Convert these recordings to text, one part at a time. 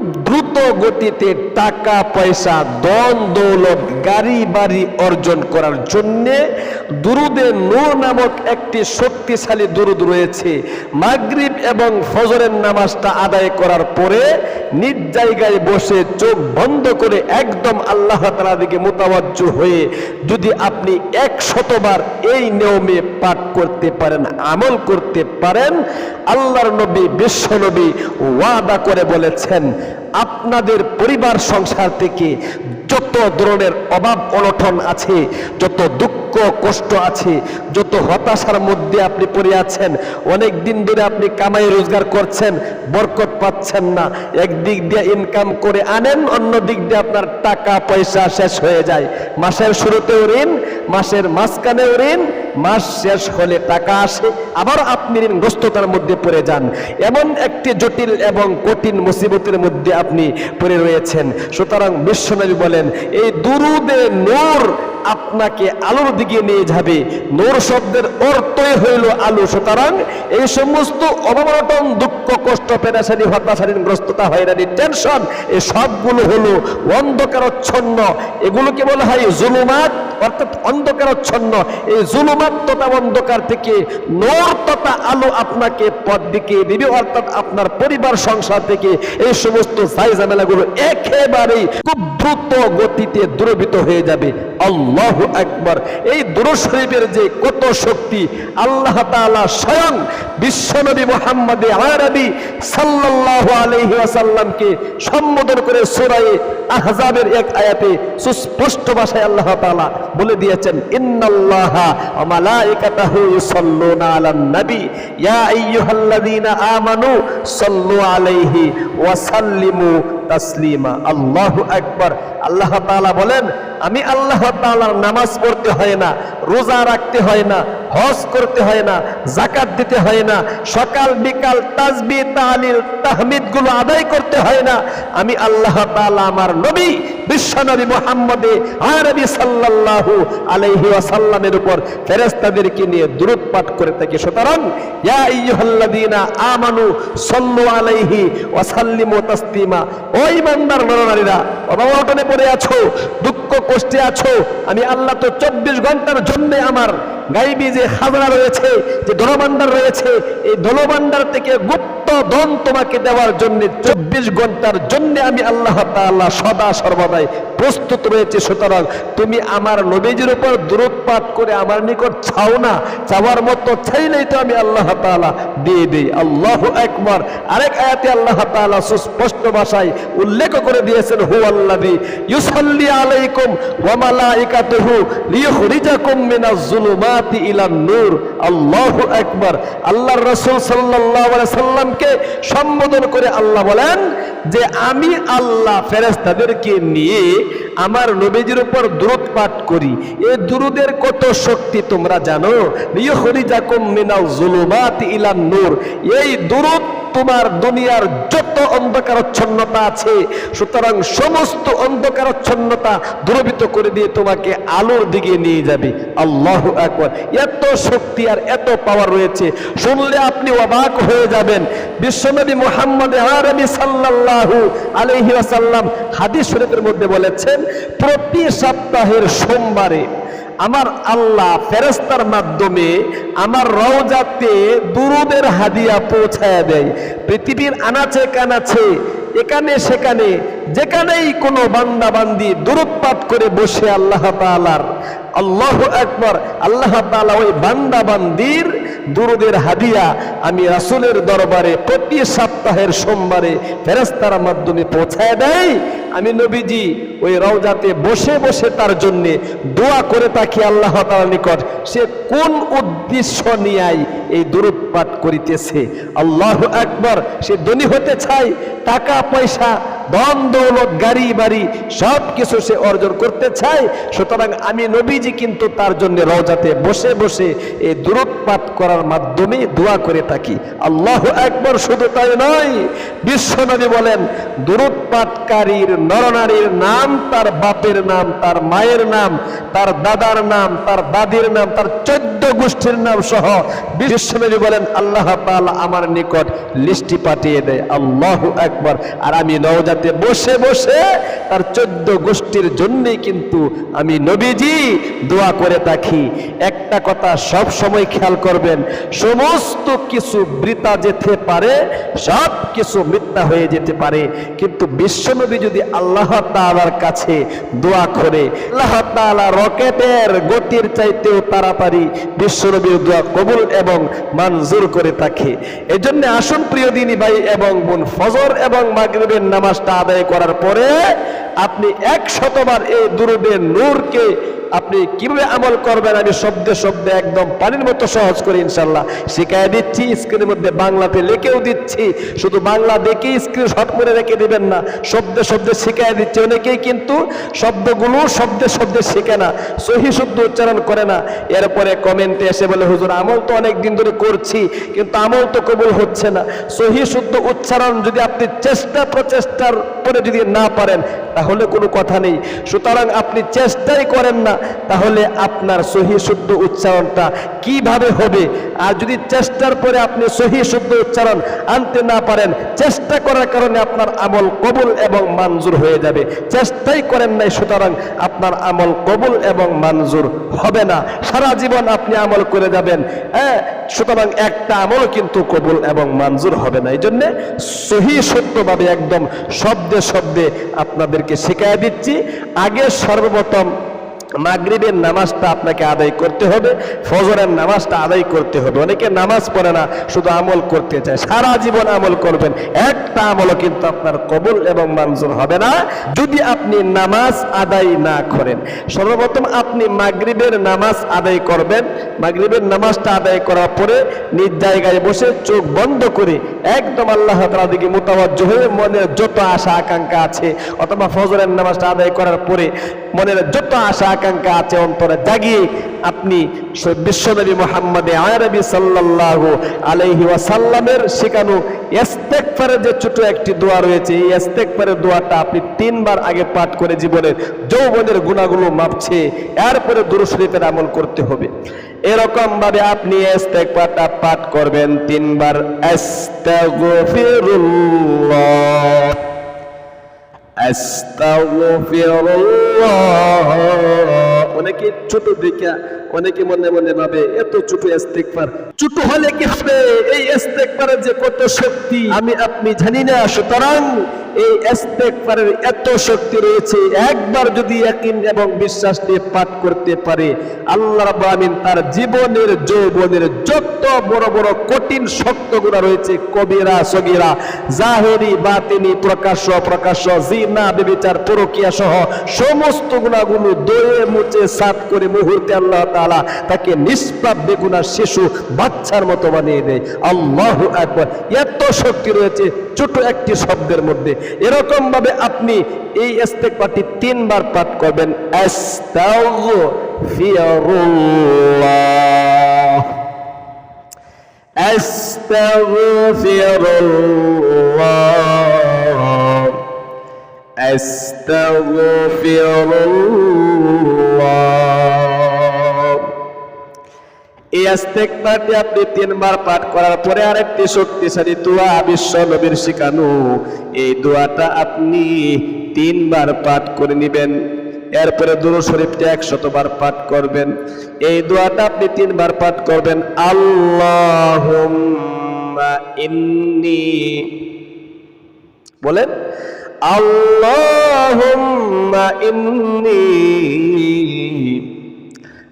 খুব দ্রুত গতিতে টাকা, পয়সা দন দৌলত, গাড়ি বাড়ি অর্জন করার জন্যে দুরুদে নূর নামক একটি শক্তিশালী দুরুদ রয়েছে। মাগরিব এবং ফজরের নামাজটা আদায় করার পরে নিজ জায়গায় বসে চোখ বন্ধ করে একদম আল্লাহ তালা দিকে মোতাবজ্জ হয়ে যদি আপনি এক শতবার এই নিয়মে পাঠ করতে পারেন, আমল করতে পারেন, আল্লাহর নবী, বিশ্ব নবী ওয়াদা করে বলেছেন, আপনাদের পরিবার সংসার থেকে যত ধরনের অভাব অনটন আছে, যত দুঃখ, কষ্ট আছে, যত হতাশার মধ্যে আপনি পড়ে আছেন, অনেক দিন ধরে আপনি কামাই রোজগার করছেন, বরকত পাচ্ছেন না, একদিক দিয়ে ইনকাম করে আনেন অন্য দিক দিয়ে আপনার টাকা পয়সা শেষ হয়ে যায়। মাসের শুরুতেও ঋণ, মাসের মাঝখানেও ঋণ, মাস শেষ হলে টাকা আসে, আবার আপনি ঋণগ্রস্ততার মধ্যে পড়ে যান। এমন একটি জটিল এবং কঠিন মুসিবতের মধ্যে আপনি পড়ে রয়েছেন। সুতরাং বিশ্বনবী বলেন, এই দুরুদে নূর আপনাকে আলোর দিকে নিয়ে যাবে। নূর শব্দের অর্থই হইল আলো। সুতরাং এই সমস্ত অবমানটন দুঃখ, কষ্ট, পেরাশানি হতাশালীনগ্রস্ততা হয়রানি, টেনশন, এই সবগুলো হলো অন্ধকারচ্ছন্ন। এগুলোকে বলা হয় জুলুমাত অর্থাৎ অন্ধকারচ্ছন্ন, এই জুলুমাত তথা অন্ধকার থেকে নূর তথা আলো আপনাকে পথ দিকে দিবে। অর্থাৎ আপনার পরিবার, সংসার থেকে এই সমস্ত সাই ঝামেলাগুলো একেবারেই খুব দ্রুত গতিতে দ্রবিত হয়ে যাবে। আল্লাহ একবার এই দুরুদ শরীফের যে কত শক্তি, আল্লাহ তাআলা স্বয়ং বিশ্বনবী মোহাম্মদ আরবি সাল্লাল্লাহু আলাইহি ওয়াসাল্লামকে সম্বোধন করে সূরা আহজাবের এক আয়াতে সুস্পষ্ট ভাষায় আল্লাহ তাআলা বলে দিয়েছেন, ইন্নাল্লাহা আলাইহি ওয়া সাল্লিমু তাসলিমা। আল্লাহু আকবার। আল্লাহ তাআলা বলেন, আমি আল্লাহ তাআলার নামাজ পড়তে হয় না, রোজা রাখতে হয় না, হজ করতে হয় না জাকাত দিতে হয় না, সকাল, বিকাল তাজবি তালিল তাহমিদগুলো আদায় করতে হয় না। আমি আল্লাহ তাআলা আমার নবী বিশ্বনবী মোহাম্মদে আরবি সাল্লাল্লাহু আলাইহি ওয়াসাল্লামের উপর ফেরেশতাদেরকে নিয়ে দূরত পাঠ করে থাকি। সুতরাং, ইয়া আমানু আলাইহি ওয়া সাল্লিমু তাসলিমা। ও ইমানদার নরনারীরা অভাবটনে পড়ে আছো, দুঃখ কষ্টে আছো, আমি আল্লাহ তো চব্বিশ ঘণ্টার জন্য আমার গাইবি যে খাজনা রয়েছে, যে ধনভাণ্ডার রয়েছে, এই ধনভাণ্ডার থেকে গুপ্ত ধন তোমাকে দেওয়ার জন্য চব্বিশ ঘণ্টার জন্য আমি আল্লাহ তাআলা সদা সর্বদাই প্রস্তুত রয়েছে। সুতরাং তুমি আমার নবীজির উপর দূরত করে আমার নিকট চাও না, চাওয়ার মতো চাইলেই তো আমি আল্লাহ তাআলা দিয়ে দিই। আল্লাহ একবার আরেক আয়াতে আল্লাহ তাআলা সুস্পষ্ট ভাষায় উল্লেখ করে দিয়েছেন হু আল্লাযী ইউসাল্লি আলাইকুম ওয়া মালাইকাতুহু লিয়ুখরিজাকুম মিনাজ জুলুমাতি ইলান নূর, আল্লাহ একবার আল্লাহর রসুল সাল্লাহ সাল্লামকে সম্বোধন করে আল্লাহ বলেন যে আমি আল্লাহ ফেরেস্তাদেরকে নিয়ে আমার নবীজির উপর দুরূদ পাঠ করি। এই দুরুদের কত শক্তি তোমরা জানো? নিয়ে হরিজাকুম মিনাল জুলুমাতি ইলান নূর। এই দুরূদ তোমার দুনিয়ার যত অন্ধকারচ্ছন্নতা আছে, সুতরাং সমস্ত অন্ধকারচ্ছন্নতা দূরবিত করে দিয়ে তোমাকে আলোর দিকে নিয়ে যাবে। আল্লাহ একবার এত শক্তি আর এত পাওয়ার রয়েছে। শুনলে আপনি অবাক হয়ে যাবেন। বিশ্বনবী মোহাম্মদ আরবি সাল্লাল্লাহু আলাইহি ওয়াসাল্লাম হাদিস শরীফের মধ্যে বলেছেন, প্রতি সপ্তাহের সোমবারে আমার আল্লাহ ফেরস্তার মাধ্যমে আমার রওজাতে দুরুদের হাদিয়া পৌঁছায় দেয়। পৃথিবীর আনাচে কানাচে এখানে, সেখানে, যেখানেই কোনো বান্দা বান্দি করে বসে আল্লাহ তাআলার, আল্লাহ একবার আল্লাহ তাআলা ওই বান্দা বান্দির দুরুদের হাদিয়া আমি রাসূলের দরবারে প্রতি সপ্তাহের সোমবারে ফেরেস্তার মাধ্যমে পৌঁছায় দেয় আমি নবীজি ওই রওজাতে বসে বসে তার জন্যে দোয়া করে থাকি আল্লাহ তাআলার নিকট। সে কোন উদ্দেশ্য নিয়ে এই দুরুদ পাঠ করিতেছে। আল্লাহ একবার সে ধনী হতে চায় টাকা পয়সা ধন দৌলত গাড়ি বাড়ি সব কিছু সে অর্জন করতে চায়। সুতরাং আমি নবীজি কিন্তু তার জন্য রওজাতে বসে বসে এই দূরত পাঠ করার মাধ্যমে দোয়া করে থাকি। আল্লাহ একবার শুধু তাই নয়, বিশ্বনবী বলেন দূরত পাঠকারীর নরনারীর নাম, তার বাপের নাম, তার মায়ের নাম, তার দাদার নাম, তার দাদির নাম, তার চোদ্দ গোষ্ঠীর নাম সহ বিশ্বনবী বলেন, আল্লাহ আমার নিকট লিস্টি পাঠিয়ে দেয়। আল্লাহ একবার আর আমি নওজাতে বসে বসে তার চোদ্দ গোষ্ঠীর জন্যই কিন্তু আমি নবীজি দোয়া করে থাকি। একটা কথা সব সময় খেয়াল করবেন, সমস্ত কিছু বৃতা যেতে পারে, সব কিছু মিথ্যা হয়ে যেতে পারে। কিন্তু বিশ্বনবী যদি আল্লাহ তাআলার কাছে দোয়া করে, আল্লাহ তাআলা রকেটের গতির চাইতেও তাড়াতাড়ি বিশ্বনবীর দোয়া কবুল এবং মঞ্জুর করে থাকে। এজন্য আসুন প্রিয় দিনী ভাই এবং বোন ফজর এবং মাগরিবের নামাজটা আদায় করার পরে আপনি এক শতবার এই দুরুদের নূরকে আপনি কীভাবে আমল করবেন আমি শব্দে শব্দে একদম পানির মতো সহজ করে ইনশাল্লাহ শিখাই দিচ্ছি স্ক্রিনের মধ্যে বাংলাতে লিখেও দিচ্ছি। শুধু বাংলা দেখেই স্ক্রিন শট করে রেখে দিবেন না, শব্দে শব্দে শিখাই দিচ্ছি। অনেকেই কিন্তু শব্দগুলো শব্দে শব্দে শিখে না, সহি শুদ্ধ উচ্চারণ করে না। এরপরে কমেন্টে এসে বলে, হুজুর, আমল তো অনেক দিন ধরে করছি, কিন্তু আমল তো কবুল হচ্ছে না। সহি শুদ্ধ উচ্চারণ যদি আপনি চেষ্টা প্রচেষ্টার পরে যদি না পারেন, তাহলে কোনো কথা নেই। সুতরাং আপনি চেষ্টাই করেন না তাহলে আপনার সহি শুদ্ধ উচ্চারণটা কীভাবে হবে? আর যদি চেষ্টার পরে আপনি সহি শুদ্ধ উচ্চারণ আনতে না পারেন, চেষ্টা করার কারণে আপনার আমল কবুল এবং মানজুর হয়ে যাবে। চেষ্টাই করেন নাই, সুতরাং আপনার আমল কবুল এবং মানজুর হবে না। সারা জীবন আপনি আমল করে যাবেন হ্যাঁ? সুতরাং একটা আমল কিন্তু কবুল এবং মানজুর হবে না। এই জন্যে সহি সত্যভাবে একদম শব্দে শব্দে আপনাদেরকে শিখাই দিচ্ছি। আগে সর্বপ্রথম মাগরিবের নামাজটা আপনাকে আদায় করতে হবে, ফজরের নামাজটা আদায় করতে হবে। অনেকে নামাজ পড়ে না, শুধু আমল করতে চায়। সারা জীবন আমল করবেন। একটা আমলও কিন্তু আপনার কবুল এবং মঞ্জুর হবে না। যদি আপনি নামাজ আদায় না করেন, সর্বপ্রথম আপনি মাগরিবের নামাজ আদায় করবেন। মাগরিবের নামাজটা আদায় করার পরে নিজ জায়গায় বসে চোখ বন্ধ করে একদম আল্লাহ তালা দিকে মোতাবজ্জ হয়ে মনের যত আশা, আকাঙ্ক্ষা আছে, অথবা ফজরের নামাজটা আদায় করার পরে মনের যত আশা আকাঙ্ক্ষা আছে, অন্তরে জাগিয়ে আপনি বিশ্বনবী মোহাম্মদে আরবি সাল্লাল্লাহু আলাইহি ওয়াসাল্লামের শেখানো ইস্তেগফারের যে ছোট একটি দোয়া রয়েছে, এই ইস্তেগফারের দোয়াটা আপনি তিনবার আগে পাঠ করে জীবনের যৌবনের গুণাগুলো মাপছে, এরপরে দুরূদ শরীফের আমল করতে হবে। এরকম ভাবে আপনি ইস্তেগফারটা পাঠ করবেন তিনবার আস্তাগফিরুল্লাহ আস্তাগফিরুল্লাহ অনেকে ছোট দেখা, অনেকে মনে মনে ভাবে, এত ছোট ইস্তেগফার। ছোট হলে কি হবে? এই ইস্তেগফারের যে কত শক্তি, আমি আপনি জানি না। সুতরাং এই এত শক্তি রয়েছে, একবার যদি ইয়াকিন এবং বিশ্বাস নিয়ে পাঠ করতে পারে, আল্লাহ আমিন তার জীবনের, যৌবনের যত বড় বড় কঠিন শক্ত গুণা রয়েছে, কবিরা, সগিরা, জাহেরি, বাতিনি, প্রকাশ্য প্রকাশ্য জিনা বেবিচার পরকিয়া সহ সমস্ত গুণাগুলো দয়ে মুচে সাফ করে মুহূর্তে আল্লাহ তাআলা তাকে নিষ্পাপ, বেগুনা, শিশু, বাচ্চার মতো বানিয়ে দেয়। আল্লাহ একবার এত শক্তি রয়েছে, ছোট একটি শব্দের মধ্যে। এরকম ভাবে আপনি এই ইস্তেগফারটি তিনবার পাঠ করবেন। আস্তাগফিরুল্লাহ। আস্তাগফিরুল্লাহ। এই ইস্তেগফারটি আপনি তিনবার পাঠ করার পরে আরেকটি শক্তিশালী দোয়া বিশ্ব নবীর শিখানো। এই দোয়াটা আপনি তিনবার পাঠ করে নেবেন। এরপরে দুরূদ শরীফটি একশতবার পাঠ করবেন। এই দোয়াটা আপনি তিনবার পাঠ করবেন। আল্লাহুম্মা ইন্নী বলেন, আল্লাহুম্মা ইন্নী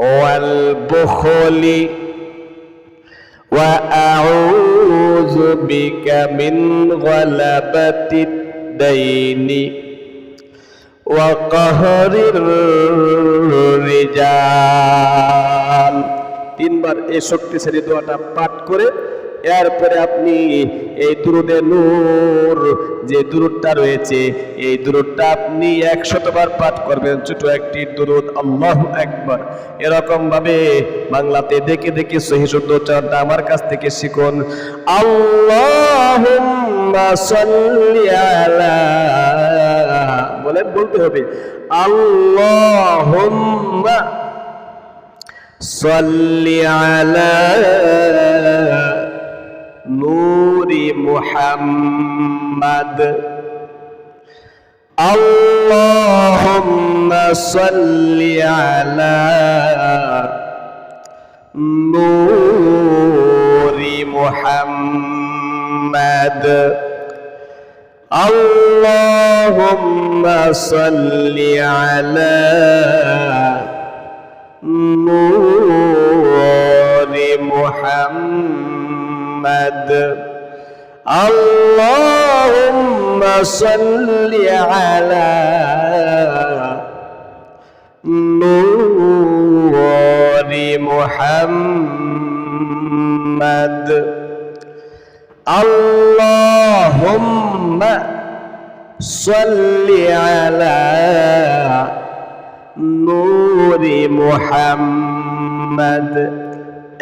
والبخل وأعوذ بك من غلبة الدين وقهر الرجال তিনবার এই শক্তিশালী দোয়াটা পাঠ করে এরপরে আপনি এই দুরুদে নূর, যে দুরুদটা রয়েছে, এই দুরুদটা আপনি একশতবার পাঠ করবেন, ছোট একটি দুরুদ, আল্লাহ একবার এরকম ভাবে বাংলাতে দেখে দেখে সহি শুদ্ধ উচ্চারণটা আমার কাছ থেকে শিখুন। আল্লাহুম্মা সাল্লি আলা বলেন, বলতে হবে। আল্লাহ সাল্লি আলা محمد. اللهم صل على نور محمد. اللهم صل على نور محمد. اللهم صل على نور محمد اللهم صل على নূর মুহাম্মদ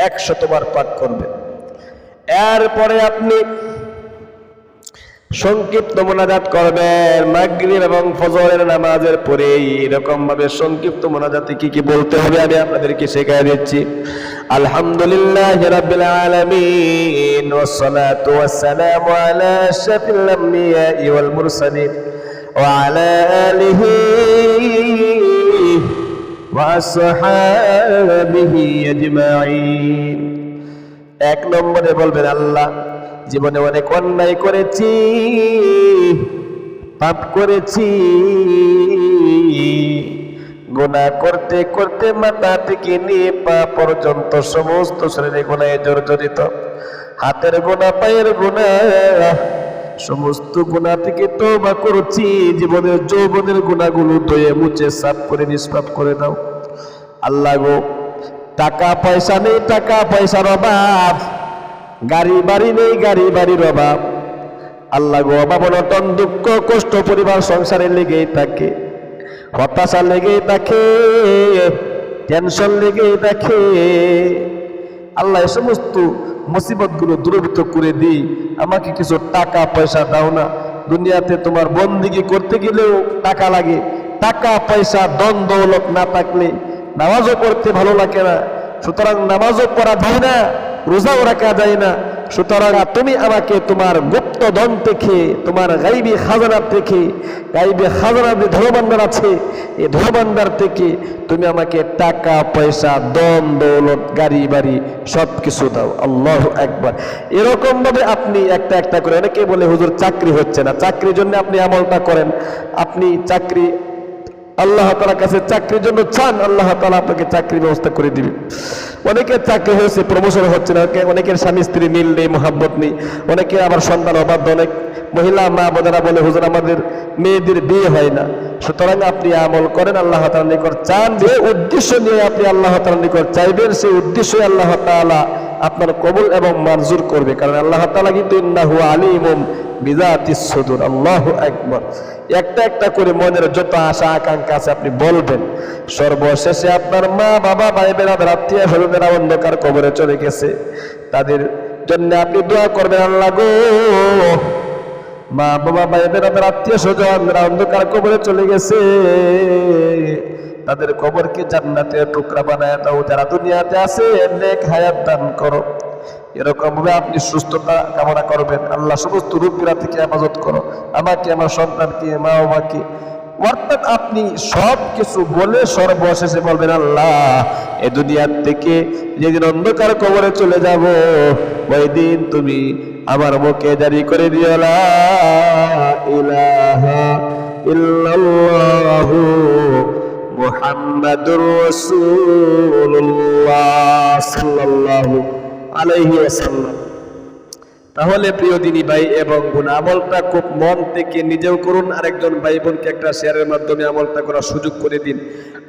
একশতবার পাঠ করবেন এরপরে আপনি সংক্ষিপ্ত মোনাজাত করবেন। মাগরিব এবং ফজরের নামাজের পরে এরকম ভাবে সংক্ষিপ্ত মোনাজাতে কি কি বলতে হবে আমি আপনাদেরকে শেখায় দিচ্ছি। আলহামদুলিল্লাহ রাব্বিল আলামিন ওয়াসসালাতু ওয়াসসালামু আলা আশরাফিল আমবিয়াই ওয়াল মুরসালিন, ওয়া আলা আলিহি ওয়াসহাবিহি আজমাইন। এক নম্বরে বলবেন, আল্লাহ জীবনে অনেক অন্যায় করেছি, পাপ করেছি। গুনাহ করতে করতে মাথা থেকে নিয়ে পা পর্যন্ত সমস্ত শরীরে গুণায় জর্জরিত। হাতের গোনা পায়ের গোনা সমস্ত গুণা থেকে তওবা করছি। জীবনের যৌবনের গুণাগুলো ধুয়ে মুছে সাফ করে, নিষ্পাপ করে দাও আল্লাহ গো টাকা পয়সা নেই টাকা পয়সার অভাব। গাড়ি বাড়ি নেই, গাড়ি বাড়ির অভাব। আল্লাহ গো অভাব অনটন দুঃখ, কষ্ট, পরিবার সংসারে লেগেই থাকে। হতাশা লেগেই থাকে, টেনশন লেগেই থাকে। আল্লাহ এই সমস্ত মুসিবতগুলো দূরীভূত করে দিই। আমাকে কিছু টাকা, পয়সা দাও না। দুনিয়াতে তোমার বন্দিগি করতে গেলেও টাকা লাগে। টাকা, পয়সা দন দৌলত না থাকলে নামাজও পড়তে ভালো লাগে না। সুতরাং নামাজও পড়া যায় না। রোজাও রাখা যায় না। সুতরাং তুমি আমাকে তোমার গুপ্ত ধন থেকে, তোমার গাইবি খাজানা থেকে, গাইবি খাজানা যে ধনভাণ্ডার আছে এই ধনভাণ্ডার থেকে তুমি আমাকে টাকা, পয়সা দন দৌলত, গাড়ি, বাড়ি সব কিছু দাও। আল্লাহ একবার এরকম ভাবে আপনি একটা একটা করে, অনেকে বলে, হুজুর, চাকরি হচ্ছে না। চাকরির জন্য আপনি আমলটা করেন। আপনি চাকরি, আল্লাহ তালার কাছে চাকরির জন্য চান, আল্লাহ তালা আপনাকে চাকরির ব্যবস্থা করে দিবে। অনেকের চাকরি হয়েছে প্রমোশন হচ্ছে না অনেকের স্বামী, স্ত্রী মিল নেই, মোহাব্বত নেই, অনেকে আবার সন্তান অবাধ্য, অনেক মহিলা, মা, বোনেরা বলে, হুজুর, আমাদের মেয়েদের বিয়ে হয় না। সুতরাং আপনি আমল করেন, আল্লাহ তালার নিকট চান যে উদ্দেশ্য নিয়ে আপনি আল্লাহ তালার নিকট চাইবেন, সেই উদ্দেশ্যই আল্লাহ তাআলা আপনার কবুল এবং মঞ্জুর করবে। কারণ আল্লাহ তাআলা কিন্তু ইন্নাহু আলিমুম। বিজাতিস সুদূর, আল্লাহু আকবার। একটা একটা করে মনের যত আশা, আকাঙ্ক্ষা আছে আপনি বলবেন। সর্বশেষে আপনার মা, বাবা ভাই বোনেরা আত্মীয় স্বজনেরা অন্ধকার কবরে চলে গেছে। তাদের জন্য আপনি দোয়া করবেন, আল্লাহ গো। মা, বাবা ভাই বোনেরা আত্মীয় স্বজনরা অন্ধকার কবরে চলে গেছে। তাদের কবরকে জান্নাতের টুকরা বানায় দাও, যারা দুনিয়াতে আছে, নেক হায়াত দান করো। এরকম ভাবে আপনি সুস্থতা কামনা করবেন। আল্লাহ সমস্ত রূপীরা থেকে হেফাজত করো। আমাকে, আমার সন্তানকে, মা বাবাকে। অর্থাৎ আপনি সব কিছু বলে সর্বশেষে বলবেন, আল্লাহ, এ দুনিয়ার থেকে যেদিন অন্ধকার কবরে চলে যাব, ওই দিন তুমি আমার মুখে জারি করে দিও ইলাহা ইল্লাল্লাহু মুহাম্মাদুর সাল্লাল্লাহু আলাইহি তাহলে প্রিয় দিনী ভাই এবং বোন, আমলটা খুব মন থেকে নিজেও করুন, আরেকজন ভাই বোনকে একটা শেয়ারের মাধ্যমে আমলটা করার সুযোগ করে দিন।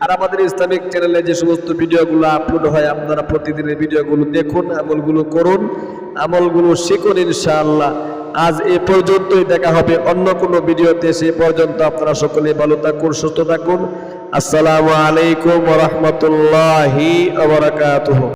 আর আমাদের ইসলামিক চ্যানেলে যে সমস্ত ভিডিওগুলো আপলোড হয়, আপনারা প্রতিদিনের ভিডিওগুলো দেখুন, আমলগুলো করুন, আমলগুলো শিখুন ইনশাআল্লাহ। আজ এ পর্যন্তই, দেখা হবে অন্য কোনো ভিডিওতে, সে পর্যন্ত আপনারা সকলে ভালো থাকুন, সুস্থ থাকুন। আসসালামু আলাইকুম রহমতুল্লাহি